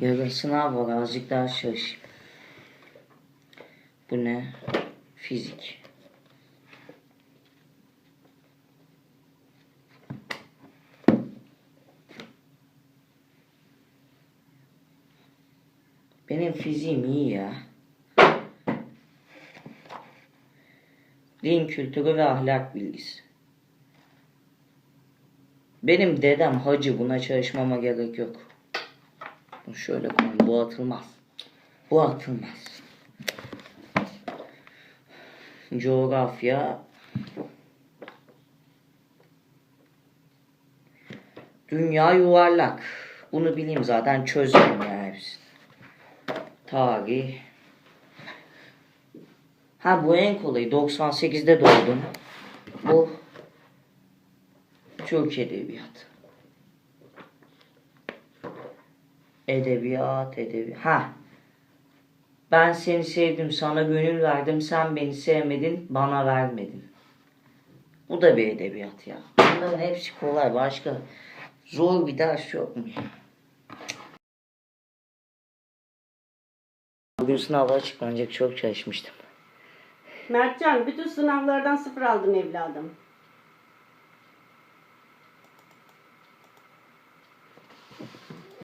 Yarın sınav var azıcık daha çalış. Bu ne? Fizik. Benim fiziğim iyi ya. Din kültürü ve ahlak bilgisi. Benim dedem hacı buna çalışmama gerek yok. Bunu şöyle koyayım. Bu atılmaz. Bu atılmaz. Coğrafya. Dünya yuvarlak. Bunu bileyim zaten çözerim ya hepsini. Tarih. Ha bu en kolayı. 98'de doğdum. Bu Türk Edebiyat. Edebiyat, edebiyat. Ha. Ben seni sevdim, sana gönül verdim, sen beni sevmedin, bana vermedin. Bu da bir edebiyat ya. Bunların hepsi kolay. Başka zor bir ders yok mu? Bugün sınava açıklanacak çok çalışmıştım. Mertcan bütün sınavlardan sıfır aldım evladım.